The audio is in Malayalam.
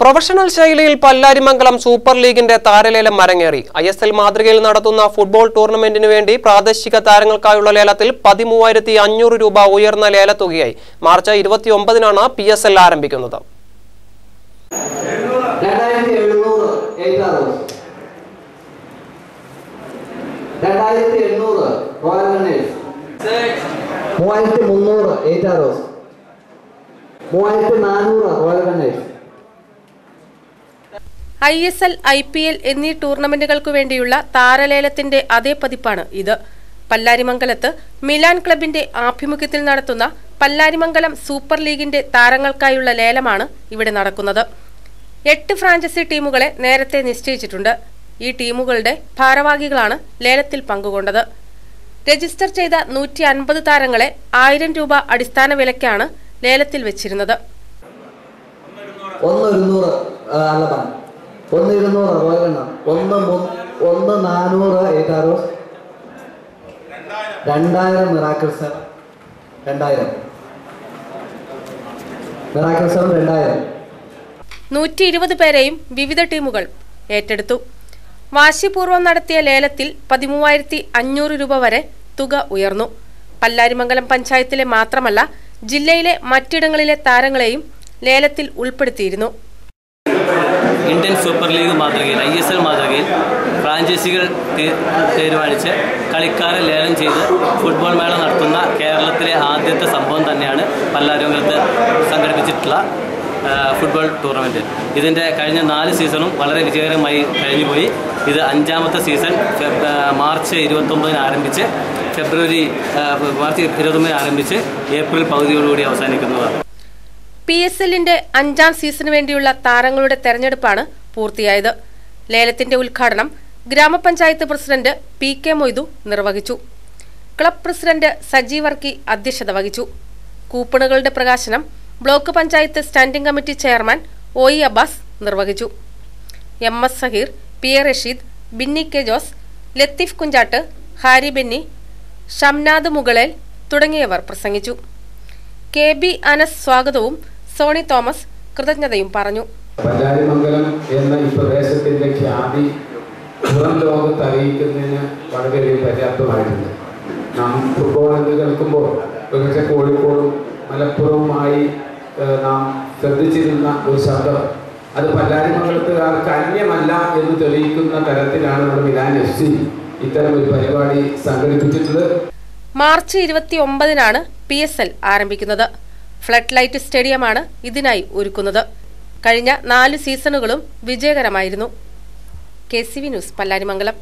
പ്രൊഫഷണൽ ശൈലിയിൽ പല്ലാരിമംഗലം സൂപ്പർ ലീഗിന്റെ താരലേലം മരങ്ങേറി ഐ എസ് എൽ മാതൃകയിൽ നടത്തുന്ന ഫുട്ബോൾ ടൂർണമെന്റിന് വേണ്ടി പ്രാദേശിക താരങ്ങൾക്കായുള്ള ലേലത്തിൽ പതിമൂവായിരത്തി അഞ്ഞൂറ് രൂപ ഉയർന്ന ലേലത്തുകയായി. മാർച്ച് ഇരുപത്തിയൊമ്പതിനാണ് പി എസ് എൽ ആരംഭിക്കുന്നത്. മൂവായിരത്തി മുന്നൂറ് എയ്റ്റാറോസ് മൂവായിരത്തി നാനൂറ് I S L I P L എന്നീ ടൂർണമെന്റുകൾക്കു വേണ്ടിയുള്ള താരലേലത്തിന്റെ അതേ പതിപ്പാണ് ഇത്. പല്ലാരിമംഗലത്ത് മിലാൻ ക്ലബിന്റെ ആഭിമുഖ്യത്തിൽ നടത്തുന്ന പല്ലാരിമംഗലം സൂപ്പർ ലീഗിന്റെ താരങ്ങൾക്കായുള്ള ലേലമാണ് ഇവിടെ നടക്കുന്നത്. എട്ട് ഫ്രാഞ്ചൈസി ടീമുകളെ നേരത്തെ നിശ്ചയിച്ചിട്ടുണ്ട്. ഈ ടീമുകളുടെ ഭാരവാഹികളാണ് ലേലത്തിൽ പങ്കുകൊണ്ടത്. രജിസ്റ്റർ ചെയ്ത നൂറ്റി അൻപത് താരങ്ങളെ ആയിരം രൂപ അടിസ്ഥാന വിലയ്ക്കാണ് ലേലത്തിൽ വെച്ചിരുന്നത്. ഒന്ന് ഒരുന്നൂറ് അല്ലപ്പൻ ഒന്ന് ഇരുന്നൂറ് റണ്ണർ ഒന്ന് ഒന്ന് നാനൂറ് ഏറ്റാറോ? രണ്ടായിരം മിറാക്കിൾ സെവൻ രണ്ടായിരം. മിറാക്കിൾ സെവൻ രണ്ടായിരം. നൂറ്റി ഇരുപത് പേരെയും വിവിധ ടീമുകൾ ഏറ്റെടുത്തു. വാശിപൂർവം നടത്തിയ ലേലത്തിൽ പതിമൂവായിരത്തി അഞ്ഞൂറ് രൂപ വരെ തുക ഉയർന്നു. പല്ലാരിമംഗലം പഞ്ചായത്തിലെ മാത്രമല്ല ജില്ലയിലെ മറ്റിടങ്ങളിലെ താരങ്ങളെയും ലേലത്തിൽ ഉൾപ്പെടുത്തിയിരുന്നു. ഇന്ത്യൻ സൂപ്പർ ലീഗ് മാതൃകയിൽ ഐ എസ് എൽ മാതൃകയിൽ ഫ്രാഞ്ചൈസികൾ തീരുമാനിച്ച് കളിക്കാരെ ലേലം ചെയ്ത് ഫുട്ബോൾ മേള നടത്തുന്ന കേരളത്തിലെ ആദ്യത്തെ സംഭവം തന്നെയാണ് പല്ലാരംഗത്ത് സംഘടിപ്പിച്ചിട്ടുള്ള ഫുട്ബോൾ ടൂർണമെന്റ് ഇതിന്റെ കഴിഞ്ഞ നാല് സീസണും വളരെ വിജയകരമായി കഴിഞ്ഞുപോയി. ഇത് അഞ്ചാമത്തെ സീസൺ മാർച്ച് ഇരുപത്തൊമ്പതിന് ആരംഭിച്ച് ഫെബ്രുവരി മാർച്ച് ഇരുപത്തൊമ്പതിന് ആരംഭിച്ച് ഏപ്രിൽ പകുതിയോടുകൂടി അവസാനിക്കുന്നതാണ്. പി എസ് എല്ലിന്റെ അഞ്ചാം സീസണിന് വേണ്ടിയുള്ള താരങ്ങളുടെ തെരഞ്ഞെടുപ്പാണ് പൂർത്തിയായത്. ലേലത്തിന്റെ ഉദ്ഘാടനം ഗ്രാമപഞ്ചായത്ത് പ്രസിഡന്റ് പി കെ മൊയ്തു നിർവഹിച്ചു. ക്ലബ് പ്രസിഡന്റ് സജീവ് വർക്കി അധ്യക്ഷത വഹിച്ചു. കൂപ്പണുകളുടെ പ്രകാശനം block panchayat standing committee chairman O E Abbas നിർവഹിച്ചു. M S Zaheer P A Rasheed Binny K Jose Latheef Kunchattu Hari Benny Shamnad Mukalel തുടങ്ങിയവർ പ്രസംഗിച്ചു. കെ ബി അനസ് സ്വാഗതവും സോണി തോമസ് കൃതജ്ഞതയും പറഞ്ഞു. പല്ലാരിമംഗലം എന്ന ഈ പ്രദേശത്തിന്റെ ഖ്യാതി പുറം ലോകത്ത് അറിയിക്കുന്നതിന് വളരെ പര്യാപ്തമായിട്ടുണ്ട്. നാം ഫുട്ബോൾ എന്ന് കേൾക്കുമ്പോൾ ഒരുപക്ഷെ കോഴിക്കോടും മലപ്പുറവുമായി നാം ശ്രദ്ധിച്ചിരുന്ന ഒരു ശബ്ദം. അത് പല്ലാരിമംഗലത്തുകാർക്ക് അന്യമല്ല എന്ന് തെളിയിക്കുന്ന തരത്തിലാണ് നമ്മുടെ മിലാൻ എഫ് സി ഇത്തരം ഒരു പരിപാടി സംഘടിപ്പിച്ചിട്ടുള്ളത്. മാർച്ച് ഇരുപത്തി ഒമ്പതിനാണ് പി എസ് എൽ ആരംഭിക്കുന്നത്. ഫ്ലഡ് ലൈറ്റ് സ്റ്റേഡിയമാണ് ഇതിനായി ഒരുക്കുന്നത്. കഴിഞ്ഞ നാല് സീസണുകളും വിജയകരമായിരുന്നു. K C V news Pallarimangalam.